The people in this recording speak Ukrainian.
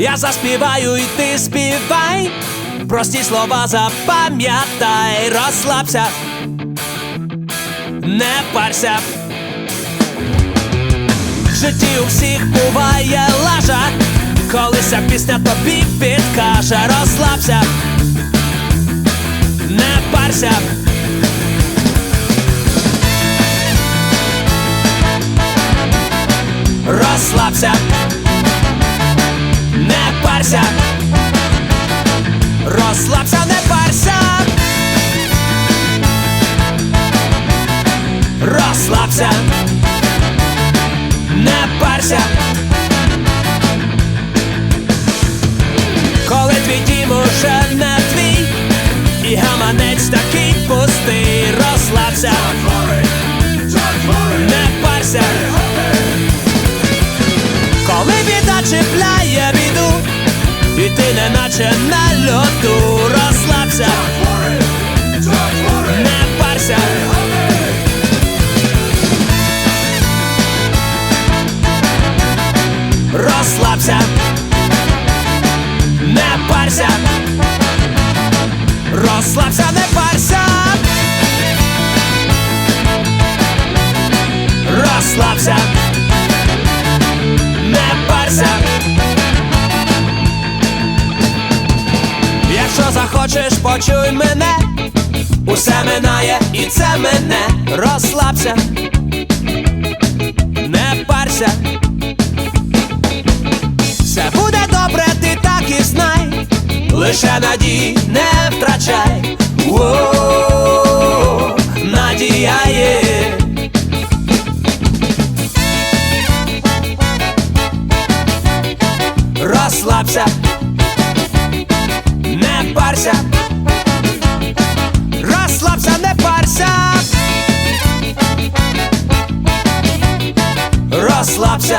Я заспіваю і ти співай. Прості слова запам'ятай, розслабся, не парся. В житті у всіх буває лажа, коли ця пісня тобі підкаже, розслабся, не парся. Розслабся, не парся. Коли твій дім уже не твій, і гаманець такий пустий, розслабся, не парся. Коли біда чіпляє біду, і ти неначе на льоту, розслабся, Розслабся, не парся, розслабся, не парся. Розслабся, не парся. Якщо захочеш, почуй мене, усе минає і це мене, розслабся, не парся. Лише надій не втрачай. О, надія є. Розслабся, не парся, розслабся, не парся. Розслабся,